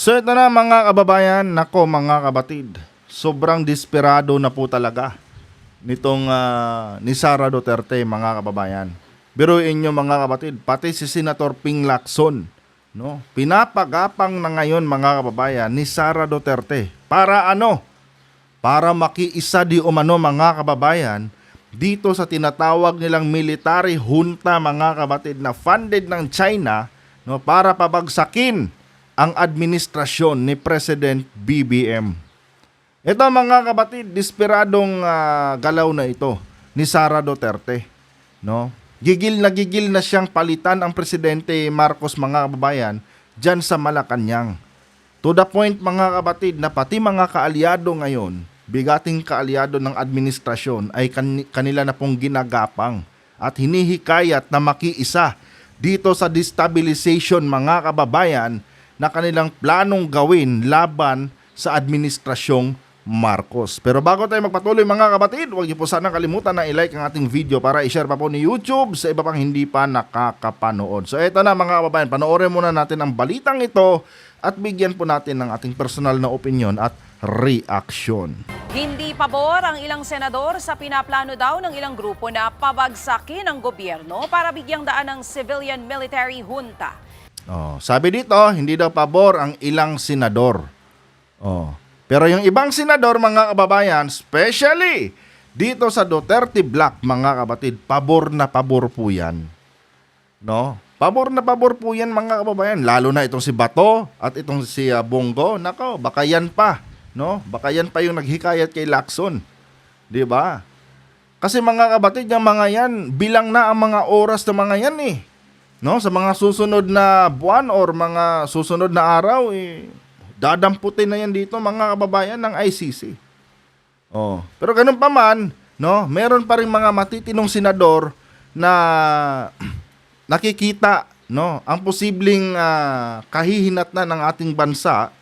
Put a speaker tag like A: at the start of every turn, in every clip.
A: So ito na mga kababayan, nako mga kabatid, sobrang desperado na po talaga nitong ah, ni Sara Duterte mga kababayan. Biruin nyo mga kabatid, pati si Senator Ping Lacson, no? Pinapagapang na ngayon mga kababayan ni Sara Duterte. Para ano? Para makiisa di umano mga kababayan dito sa tinatawag nilang military junta mga kabatid na funded ng China no para pabagsakin ang administrasyon ni President BBM. Ito mga kabatid, desperadong ah, galaw na ito ni Sara Duterte, no? Gigil na gigil na siyang palitan ang presidente Marcos mga kababayan diyan sa Malacanang. To the point mga kabatid na pati mga kaalyado ngayon, bigating kaalyado ng administrasyon ay kan- kanila na pong ginagapang at hinihikayat na makiisa dito sa destabilization mga kababayan na kanilang planong gawin laban sa administrasyong Marcos. Pero bago tayo magpatuloy mga kabatid, huwag niyo po sana kalimutan na i-like ang ating video para i-share pa po ni YouTube sa iba pang hindi pa nakakapanood. So eto na mga kababayan, panoorin muna natin ang balitang ito at bigyan po natin ng ating personal na opinion at reaction.
B: Hindi pabor ang ilang senador sa pinaplano daw ng ilang grupo na pabagsakin ang gobyerno para bigyang daan ng civilian-military junta.
A: Oh, sabi dito, hindi daw pabor ang ilang senador. Oh. Pero yung ibang senador, mga kababayan, especially dito sa Duterte Black, mga kapatid, pabor na pabor po yan. No? Pabor na pabor po yan, mga kababayan. Lalo na itong si Bato at itong si ah, Bongo. Nako, baka yan pa. No? Baka yan pa yung naghikayat kay Lacson. 'Di ba? Kasi mga kabatid, yung mga yan, bilang na ang mga oras ng mga yan eh. No, sa mga susunod na buwan or mga susunod na araw eh dadamputin na yan dito mga kababayan ng ICC. Oh, pero ganun pa man, no, meron pa rin mga matitinong senador na nakikita, no, ang posibleng ah, kahihinatnan ng ating bansa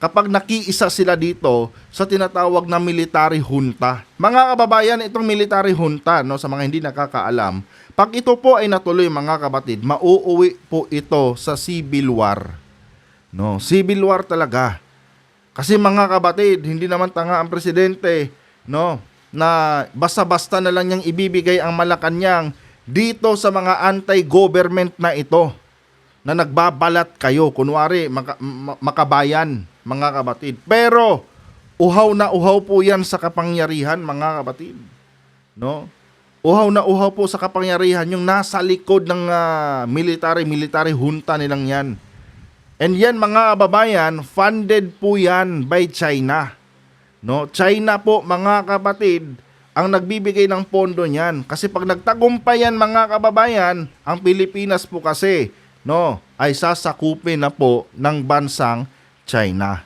A: kapag nakiisa sila dito sa tinatawag na military junta. Mga kababayan, itong military junta, no, sa mga hindi nakakaalam, pag ito po ay natuloy mga kabatid, mauuwi po ito sa civil war. No, civil war talaga. Kasi mga kabatid, hindi naman tanga ang presidente, no, na basta-basta na lang niyang ibibigay ang Malacanang dito sa mga anti-government na ito na nagbabalat kayo, kunwari maka- ma- makabayan, mga kabatid. Pero uhaw na uhaw po 'yan sa kapangyarihan, mga kabatid. No? Uhaw na uhaw po sa kapangyarihan yung nasa likod ng ah, military military junta nilang 'yan. And yan mga kababayan, funded po yan by China. No, China po mga kapatid ang nagbibigay ng pondo niyan. Kasi pag nagtagumpay yan mga kababayan, ang Pilipinas po kasi no, ay sasakupin na po ng bansang China.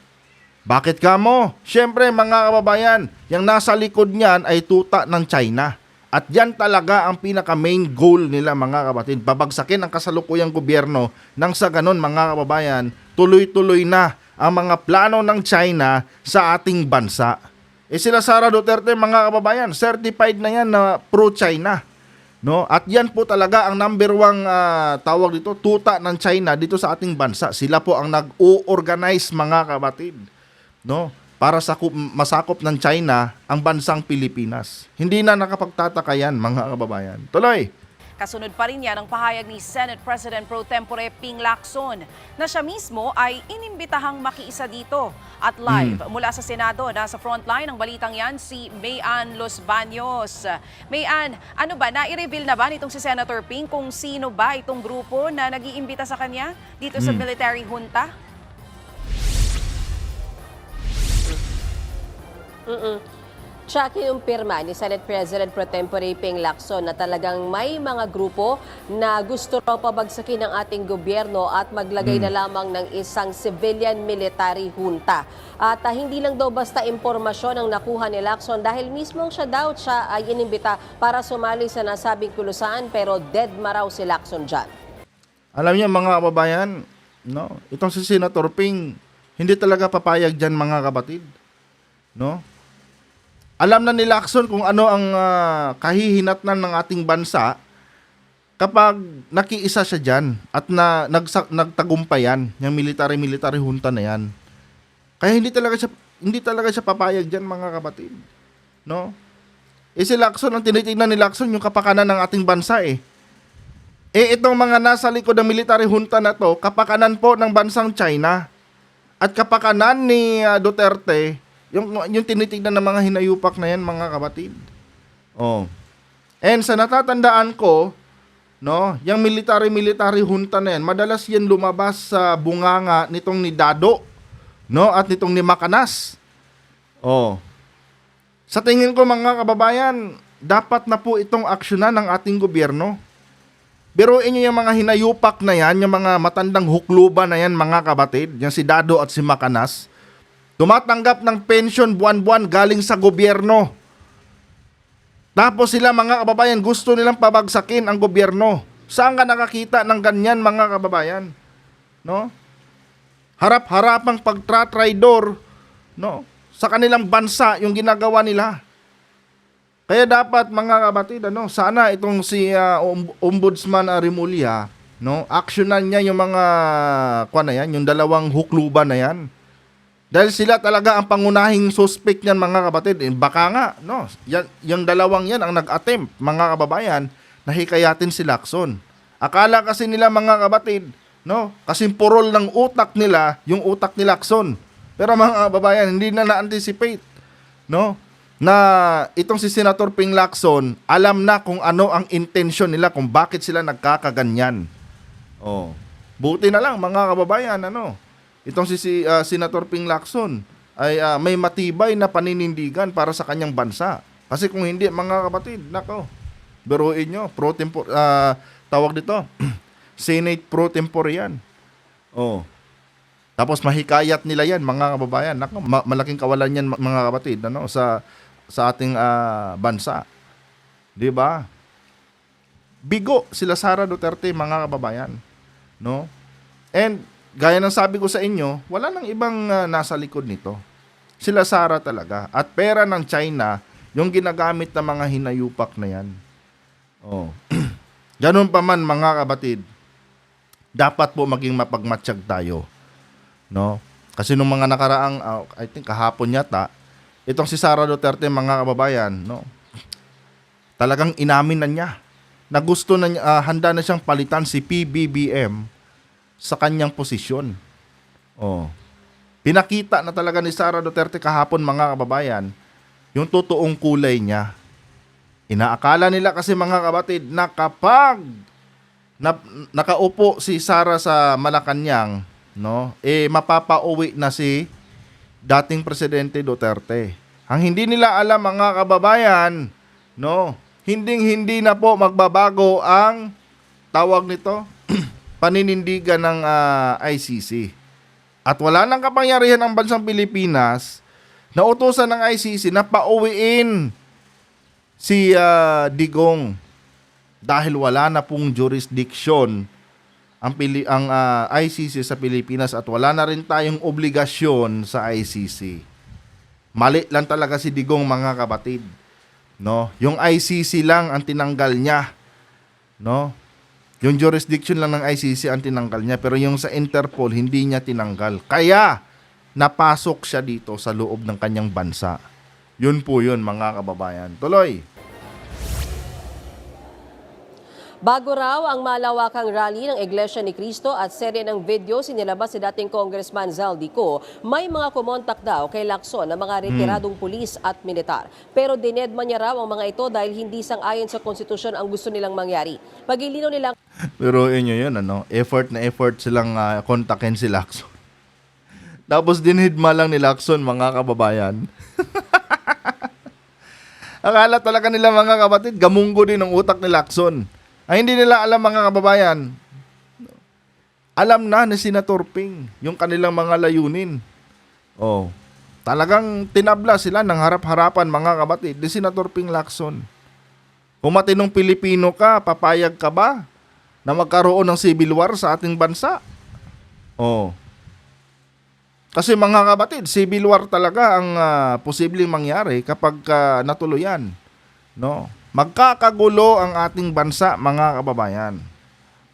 A: Bakit ka mo? Siyempre mga kababayan, yung nasa likod niyan ay tuta ng China. At yan talaga ang pinaka main goal nila mga kapatid. Babagsakin ang kasalukuyang gobyerno nang sa ganon mga kababayan, tuloy-tuloy na ang mga plano ng China sa ating bansa. Eh sila Sara Duterte mga kababayan, certified na yan na pro-China. No? At yan po talaga ang number one ah, tawag dito, tuta ng China dito sa ating bansa. Sila po ang nag-o-organize mga kapatid. No? Para sa masakop ng China ang bansang Pilipinas. Hindi na nakapagtataka yan mga kababayan. Tuloy.
B: Kasunod pa rin yan ang pahayag ni Senate President Pro Tempore Ping Lacson na siya mismo ay inimbitahang makiisa dito. At live mula sa Senado, nasa frontline ng balitang yan si Mayan Los Baños. Mayan, ano ba, nai-reveal na ba nitong si Senator Ping kung sino ba itong grupo na nag-iimbita sa kanya dito sa military junta?
C: Mm-mm. Tsaka yung pirma ni Senate President Pro Tempore Ping Lacson na talagang may mga grupo na gusto raw pabagsakin ng ating gobyerno at maglagay na lamang ng isang civilian military junta. At ah, hindi lang daw basta impormasyon ang nakuha ni Lacson dahil mismo siya daw siya ay inimbita para sumali sa nasabing kulusaan pero dead maraw si Lacson dyan.
A: Alam niyo mga kababayan, no? Itong si Senator Ping, hindi talaga papayag diyan mga kapatid. No? Alam na ni Lacson kung ano ang ah, kahihinatnan ng ating bansa kapag nakiisa siya diyan at na nagsa, nagtagumpayan yung military military junta na yan. Kaya hindi talaga siya hindi talaga siya papayag diyan mga kapatid. No? Eh si Lacson, ang tinitingnan ni Lacson yung kapakanan ng ating bansa eh. Eh itong mga nasa likod ng military junta na to, kapakanan po ng bansang China. At kapakanan ni ah, Duterte, yung, yung tinitingnan ng mga hinayupak na yan mga kapatid. Oh. And sa natatandaan ko, no, yung military-military junta na yan, madalas yan lumabas sa bunganga nitong ni Dado, no, at nitong ni Makanas. Oh. Sa tingin ko mga kababayan, dapat na po itong aksyonan ng ating gobyerno. Pero inyo yung mga hinayupak na yan, yung mga matandang hukluba na yan mga kabatid, yung si Dado at si Makanas, tumatanggap ng pension buwan-buwan galing sa gobyerno. Tapos sila mga kababayan, gusto nilang pabagsakin ang gobyerno. Saan ka nakakita ng ganyan mga kababayan? No? Harap-harapang pagtratraidor, no? Sa kanilang bansa yung ginagawa nila. Kaya dapat mga kabatid, ano, sana itong si ah, Om- Ombudsman Arimulya, no, aksyonan niya yung mga kuan na yan, yung dalawang hukluban na yan. Dahil sila talaga ang pangunahing suspect niyan mga kapatid. Eh, baka nga, no, yan, yung dalawang yan ang nag-attempt, mga kababayan, na hikayatin si Lacson. Akala kasi nila mga kapatid, no, kasi purol ng utak nila, yung utak ni Lacson. Pero mga kababayan, hindi na na-anticipate, no, na itong si Senator Ping Lacson, alam na kung ano ang intensyon nila, kung bakit sila nagkakaganyan. Oh. Buti na lang mga kababayan, ano, itong si, si ah, Senator Ping Lacson ay ah, may matibay na paninindigan para sa kanyang bansa. Kasi kung hindi, mga kapatid, nako, biruin nyo, pro tempore, ah, tawag dito, Senate pro tempore yan. Oh. Tapos mahikayat nila yan, mga kababayan. Nako, ma- malaking kawalan yan, mga kapatid, ano, sa sa ating ah, bansa. 'Di ba? Bigo sila Sara Duterte, mga kababayan. No? And gaya ng sabi ko sa inyo, wala nang ibang ah, nasa likod nito. Sila Sara talaga. At pera ng China, yung ginagamit ng mga hinayupak na yan. Oh. Ganun pa man mga kabatid, dapat po maging mapagmatsyag tayo. No? Kasi nung mga nakaraang, ah, I think kahapon yata, itong si Sara Duterte, mga kababayan, no? Talagang inamin na niya na gusto na niya, ah, handa na siyang palitan si PBBM sa kanyang posisyon. Oh. Pinakita na talaga ni Sara Duterte kahapon mga kababayan yung totoong kulay niya. Inaakala nila kasi mga kabatid na kapag na, nakaupo si Sara sa Malacanang, no? Eh mapapauwi na si dating presidente Duterte. Ang hindi nila alam mga kababayan, no? Hinding-hindi na po magbabago ang tawag nito paninindigan ng ah, ICC. At wala nang kapangyarihan ang bansang Pilipinas na utusan ng ICC na pauwiin si ah, Digong dahil wala na pong jurisdiction ang pili ang ah, ICC sa Pilipinas at wala na rin tayong obligasyon sa ICC. Mali lang talaga si Digong mga kapatid. No? Yung ICC lang ang tinanggal niya. No? Yung jurisdiction lang ng ICC ang tinanggal niya pero yung sa Interpol hindi niya tinanggal. Kaya napasok siya dito sa loob ng kanyang bansa. Yun po yun mga kababayan. Tuloy.
C: Bago raw ang malawakang rally ng Iglesia ni Cristo at serye ng video sinilabas si dating Congressman Zaldico, may mga kumontak daw kay Lacson ng mga retiradong pulis at militar. Pero dinedma niya raw ang mga ito dahil hindi sang-ayon sa konstitusyon ang gusto nilang mangyari. Pagilinaw nilang
A: Pero inyo yun, ano, effort na effort silang ah, kontakin si Lacson. Tapos dinhidma lang ni Lacson, mga kababayan. Akala talaga nila mga kapatid, gamunggo din ang utak ni Lacson. Ay hindi nila alam mga kababayan. Alam na ni Senator Ping yung kanilang mga layunin. Oh. Talagang tinabla sila ng harap-harapan mga kapatid ni Senator Ping Lacson. Kung matinong Pilipino ka, papayag ka ba na magkaroon ng civil war sa ating bansa? Oh. Kasi mga kapatid, civil war talaga ang ah, posibleng mangyari kapag ah, natuluyan. No? magkakagulo ang ating bansa, mga kababayan.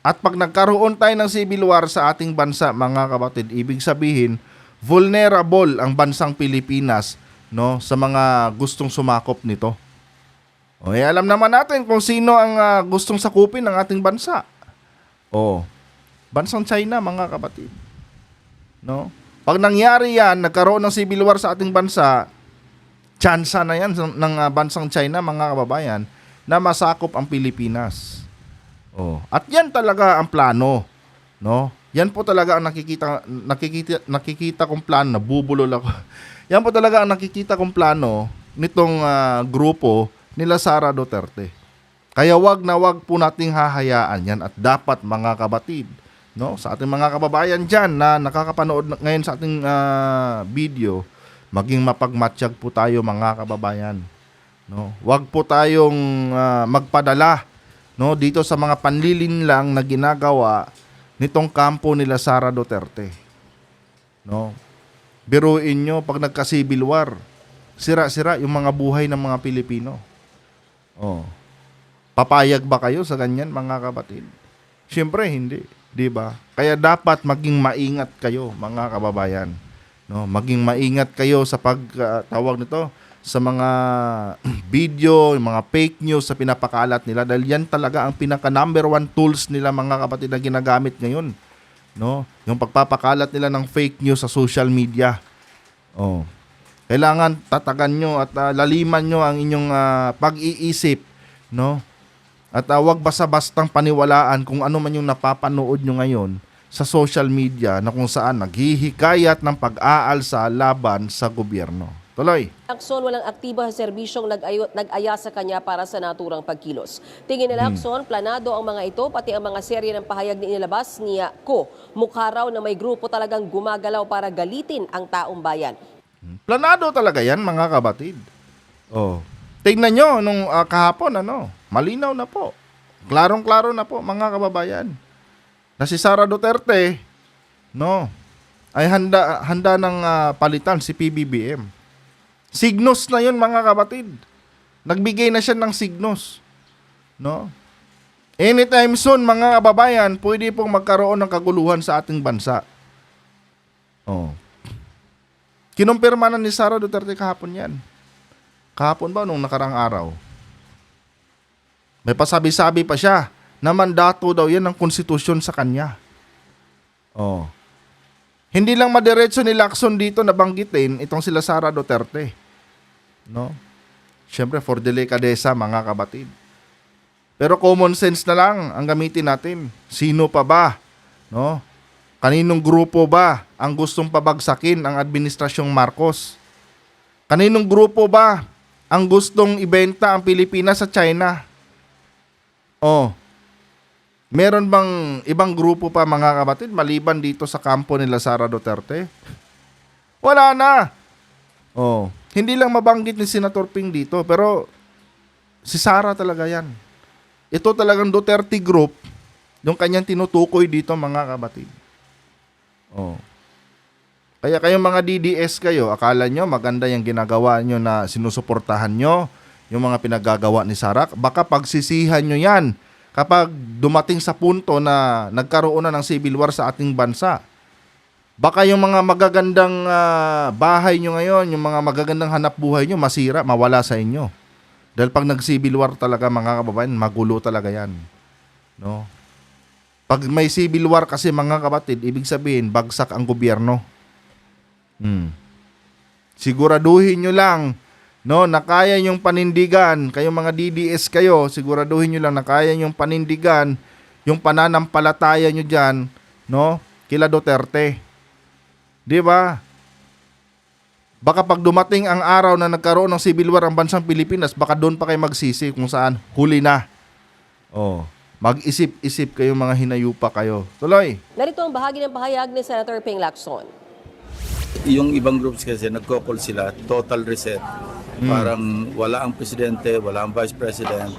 A: At pag nagkaroon tayo ng civil war sa ating bansa, mga kapatid, ibig sabihin, vulnerable ang bansang Pilipinas no sa mga gustong sumakop nito. O, eh, alam naman natin kung sino ang ah, gustong sakupin ng ating bansa. O, bansang China, mga kapatid. No? Pag nangyari yan, nagkaroon ng civil war sa ating bansa, tsansa na yan ng ah, bansang China, mga kababayan, na masakop ang Pilipinas. Oh, at yan talaga ang plano, no? Yan po talaga ang nakikita nakikita nakikita kong plano, nabubulol ako. yan po talaga ang nakikita kong plano nitong ah, grupo nila Sara Duterte. Kaya wag na wag po nating hahayaan yan at dapat mga kabatid, no? Sa ating mga kababayan diyan na nakakapanood na- ngayon sa ating ah, video, maging mapagmatsyag po tayo mga kababayan. No? Wag po tayong ah, magpadala no dito sa mga panlilin lang na ginagawa nitong kampo nila Sara Duterte. No? Biruin nyo pag nagka-civil war, sira-sira yung mga buhay ng mga Pilipino. Oh. Papayag ba kayo sa ganyan mga kapatid? Siyempre hindi, 'di ba? Kaya dapat maging maingat kayo mga kababayan. No, maging maingat kayo sa pagtawag nito sa mga video, yung mga fake news sa pinapakalat nila dahil yan talaga ang pinaka number one tools nila mga kapatid na ginagamit ngayon. No? Yung pagpapakalat nila ng fake news sa social media. Oh. Kailangan tatagan nyo at ah, laliman nyo ang inyong ah, pag-iisip, no? At uh, wag basta-bastang paniwalaan kung ano man yung napapanood nyo ngayon sa social media na kung saan naghihikayat ng pag-aalsa laban sa gobyerno. Tuloy.
C: Lacson walang aktibo sa serbisyong nag-aya sa kanya para sa naturang pagkilos. Tingin ni Lacson, planado ang mga ito, pati ang mga serye ng pahayag ni inilabas niya ko. Mukha raw na may grupo talagang gumagalaw para galitin ang taong bayan.
A: Planado talaga yan, mga kabatid. Oh. Tingnan nyo, nung ah, kahapon, ano, malinaw na po. Klarong-klaro na po, mga kababayan. Na si Sara Duterte, no, ay handa, handa ng ah, palitan si PBBM. Signos na yun, mga kabatid. Nagbigay na siya ng signos. No? Anytime soon, mga kababayan, pwede pong magkaroon ng kaguluhan sa ating bansa. Oh. Kinumpirma na ni Sara Duterte kahapon yan. Kahapon ba nung nakarang araw? May pasabi-sabi pa siya na mandato daw yan ng konstitusyon sa kanya. Oh. Hindi lang madiretso ni Lacson dito na banggitin itong sila Sara Duterte. No? Siyempre for delikadesa mga kabatid. Pero common sense na lang ang gamitin natin. Sino pa ba? No? Kaninong grupo ba ang gustong pabagsakin ang administrasyong Marcos? Kaninong grupo ba ang gustong ibenta ang Pilipinas sa China? Oh. Meron bang ibang grupo pa mga kapatid maliban dito sa kampo nila Sara Duterte? Wala na. Oh, hindi lang mabanggit ni Senator Ping dito pero si Sara talaga 'yan. Ito talagang Duterte group yung kanyang tinutukoy dito mga kapatid. Oh. Kaya kayong mga DDS kayo, akala nyo maganda yung ginagawa nyo na sinusuportahan nyo, yung mga pinagagawa ni Sarak, baka pagsisihan nyo yan kapag dumating sa punto na nagkaroon na ng civil war sa ating bansa. Baka yung mga magagandang ah, bahay nyo ngayon, yung mga magagandang hanap buhay nyo, masira, mawala sa inyo. Dahil pag nag-civil war talaga mga kababayan, magulo talaga yan. No? Pag may civil war kasi mga kapatid, ibig sabihin, bagsak ang gobyerno. Hmm. Siguraduhin nyo lang, no, na kaya yung panindigan, kayong mga DDS kayo, siguraduhin nyo lang na kaya yung panindigan, yung pananampalataya nyo dyan, no, kila Duterte. Di ba? Baka pag dumating ang araw na nagkaroon ng civil war ang bansang Pilipinas, baka doon pa kayo magsisi kung saan huli na. Oh, mag-isip-isip kayo mga hinayupa kayo. Tuloy.
C: Narito ang bahagi ng pahayag ni Senator Ping Lacson.
D: Yung ibang groups kasi nagko-call sila total reset. Parang wala ang presidente, wala ang vice president.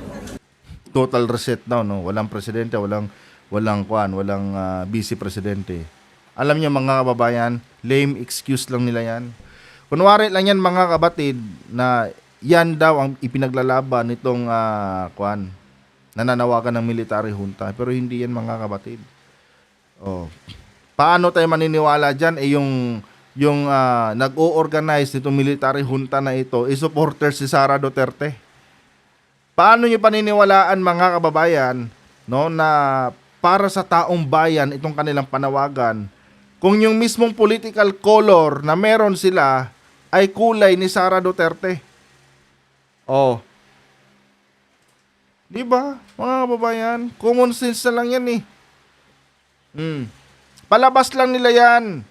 A: total reset daw no walang presidente walang walang kwan walang ah, vice presidente alam niyo mga kababayan lame excuse lang nila yan kunwari lang yan mga kabatid na yan daw ang ipinaglalaban nitong ah, kwan nananawagan ng military junta pero hindi yan mga kabatid. Oh. Paano tayo maniniwala diyan eh yung yung ah, nag-o-organize nitong military junta na ito supporter si Sara Duterte. Paano niyo paniniwalaan mga kababayan no na para sa taong bayan itong kanilang panawagan kung yung mismong political color na meron sila ay kulay ni Sara Duterte. Oh. 'Di ba? Mga kababayan, common sense na lang 'yan eh. Hmm. Palabas lang nila 'yan.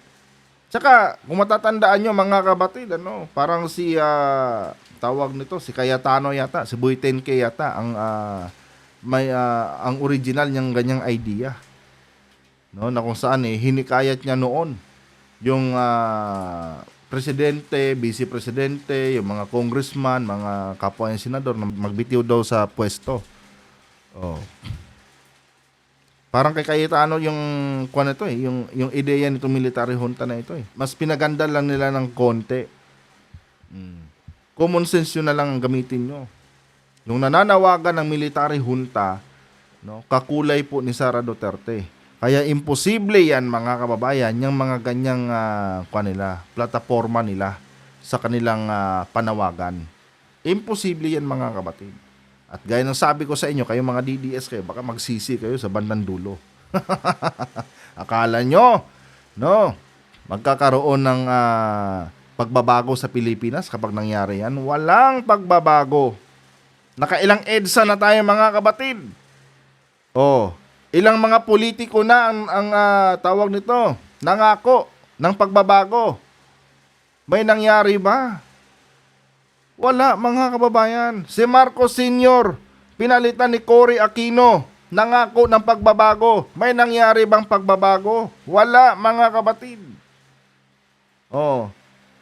A: Tsaka, kung matatandaan nyo mga kabatid, ano, parang si, ah, tawag nito, si Cayetano yata, si Boy 10K yata, ang, ah, may, ah, ang original niyang ganyang idea. No, na kung saan eh, hinikayat niya noon yung ah, presidente, vice presidente, yung mga congressman, mga kapwa niyang senador na magbitiw daw sa pwesto. Oh. Parang kay Cayetano yung kuan ito eh, yung yung ideya nitong military junta na ito eh. Mas pinaganda lang nila ng konti. Mm. Common sense yun na lang ang gamitin nyo. Yung nananawagan ng military junta, no, kakulay po ni Sara Duterte. Kaya imposible yan mga kababayan, yung mga ganyang uh, nila, plataforma nila sa kanilang ah, panawagan. Imposible yan mga kabatid. At gaya ng sabi ko sa inyo, kayo mga DDS kayo, baka magsisi kayo sa bandang dulo. Akala nyo, no, magkakaroon ng ah, pagbabago sa Pilipinas kapag nangyari yan. Walang pagbabago. Nakailang EDSA na tayo mga kabatid. Oh, ilang mga politiko na ang, ang ah, tawag nito, nangako ng pagbabago. May nangyari ba? Wala mga kababayan. Si Marcos Sr. pinalitan ni Cory Aquino. Nangako ng pagbabago. May nangyari bang pagbabago? Wala mga kabatid. Oh.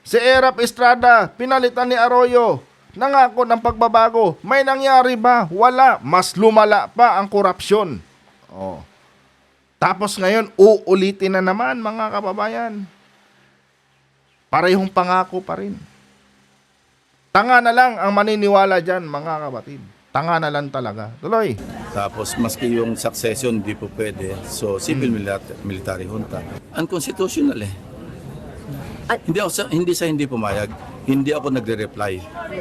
A: Si Erap Estrada pinalitan ni Arroyo. Nangako ng pagbabago. May nangyari ba? Wala. Mas lumala pa ang korupsyon. Oh. Tapos ngayon, uulitin na naman mga kababayan. Parehong pangako pa rin. Tanga na lang ang maniniwala dyan, mga kapatid. Tanga na lang talaga. Tuloy.
D: Tapos maski yung succession hindi po pwede. So civil
A: Hmm.
D: milita- military junta. Unconstitutional eh.
C: At-
D: hindi ako sa, hindi sa hindi pumayag. Hindi ako nagre-reply.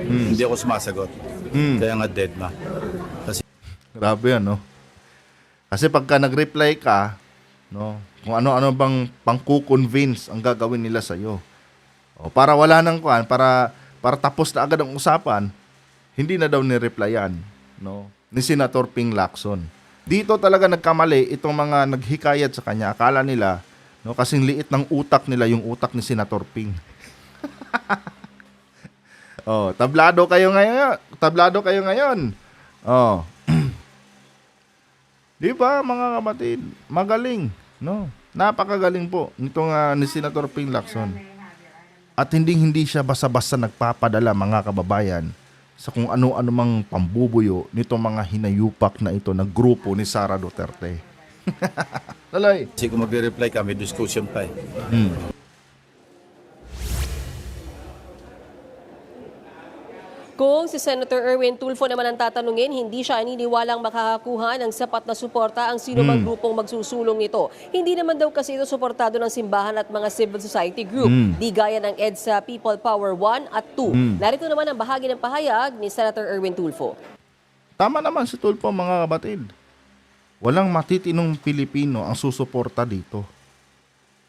A: Hmm.
D: Hindi ako sumasagot. Kaya nga dead ma. Kasi
A: Grabe yan, no? Kasi pagka nag-reply ka, no, kung ano-ano bang pangku-convince ang gagawin nila sa'yo. O, para wala nang kuan, para, para tapos na agad ang usapan, hindi na daw ni-replyan, no, ni Senator Ping Lacson. Dito talaga nagkamali itong mga naghikayat sa kanya. Akala nila, no, kasing liit ng utak nila yung utak ni Senator Ping. oh, tablado kayo ngayon. Tablado kayo ngayon. Oh. Di ba mga kapatid? Magaling, no? Napakagaling po nitong ah, ni Senator Ping Lacson. At hindi hindi siya basta-basta nagpapadala mga kababayan sa kung ano-ano mang pambubuyo nitong mga hinayupak na ito na grupo ni Sara Duterte. Laloy.
D: kasi kung magre-reply ka, may discussion pa eh.
C: Kung si Senator Erwin Tulfo naman ang tatanungin, hindi siya aniniwalang makakakuha ng sapat na suporta ang sino mang grupong magsusulong nito. Hindi naman daw kasi ito suportado ng simbahan at mga civil society group, di gaya ng EDSA People Power 1 at 2. Narito naman ang bahagi ng pahayag ni Senator Erwin Tulfo.
A: Tama naman si Tulfo mga kapatid. Walang matitinong Pilipino ang susuporta dito.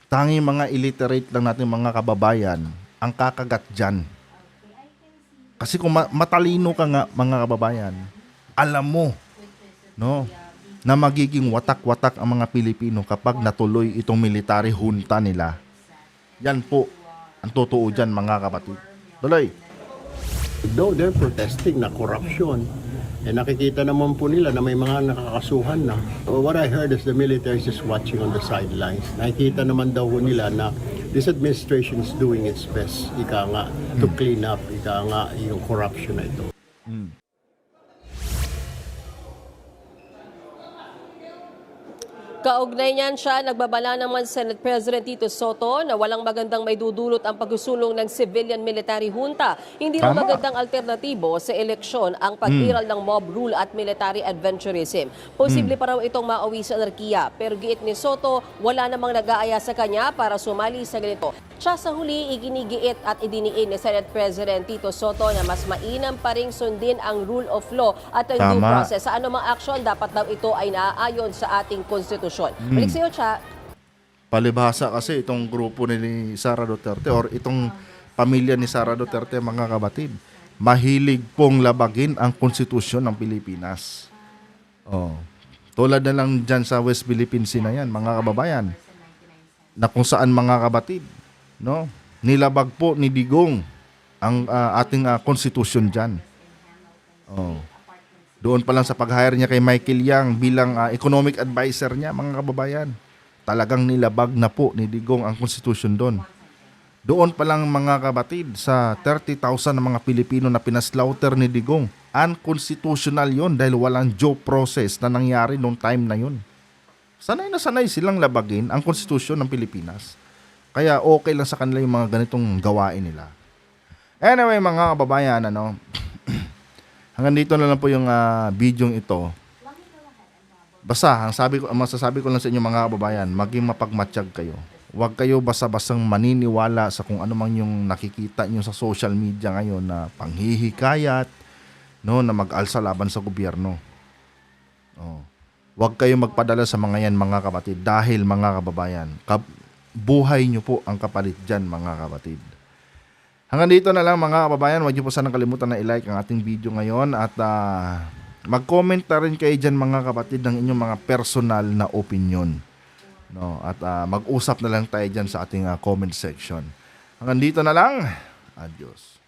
A: Tangi mga illiterate lang natin mga kababayan ang kakagat dyan. Kasi kung ma- matalino ka nga mga kababayan, alam mo no, na magiging watak-watak ang mga Pilipino kapag natuloy itong military junta nila. Yan po ang totoo dyan mga kapatid. Tuloy.
E: Though they're protesting na corruption, eh nakikita naman po nila na may mga nakakasuhan na. What I heard is the military is just watching on the sidelines. Nakikita naman daw nila na this administration is doing its best, ika nga, to clean up, ika nga, yung corruption na ito.
C: Kaugnay niyan siya, nagbabala naman Senate President Tito Soto na walang magandang may dudulot ang pagsusulong ng civilian military junta. Hindi
A: Tama.
C: magandang alternatibo sa eleksyon ang pag-iral ng mob rule at military adventurism. Posible pa raw itong mauwi sa anarkiya. Pero giit ni Soto, wala namang nag-aaya sa kanya para sumali sa ganito. Siya sa huli, iginigiit at idiniin ni Senate President Tito Soto na mas mainam pa ring sundin ang rule of law at ang due process. Sa anumang aksyon, dapat daw ito ay naaayon sa ating konstitusyon. Balik sa iyo, Cha.
A: Palibhasa kasi itong grupo ni Sara Duterte or itong pamilya ni Sara Duterte mga kabatid. Mahilig pong labagin ang konstitusyon ng Pilipinas. Oh. Tulad na lang dyan sa West Philippine Sea na yan, mga kababayan. Na kung saan mga kabatid, no? Nilabag po ni Digong ang ah, ating ah, konstitusyon dyan. Oh. Doon pa lang sa pag-hire niya kay Michael Yang bilang ah, economic advisor niya, mga kababayan. Talagang nilabag na po ni Digong ang konstitusyon doon. Doon pa lang mga kabatid sa 30,000 na mga Pilipino na pinaslaughter ni Digong. Unconstitutional yon dahil walang due process na nangyari noong time na yon. Sanay na sanay silang labagin ang konstitusyon ng Pilipinas. Kaya okay lang sa kanila yung mga ganitong gawain nila. Anyway mga kababayan, ano, hanggang dito na lang po yung ah, video ito. Basta, ang sabi ko, ang masasabi ko lang sa inyo mga kababayan, maging mapagmatsyag kayo. Huwag kayo basta-basang maniniwala sa kung ano man yung nakikita nyo sa social media ngayon na panghihikayat, no, na mag-alsa laban sa gobyerno. Oh. Huwag kayo magpadala sa mga yan mga kapatid dahil mga kababayan, kap- buhay nyo po ang kapalit dyan mga kapatid. Hanggang dito na lang mga kababayan, huwag niyo po sanang kalimutan na i-like ang ating video ngayon at ah, mag-comment na rin kayo dyan mga kapatid ng inyong mga personal na opinion. No, at ah, mag-usap na lang tayo dyan sa ating ah, comment section. Hanggang dito na lang. Adios.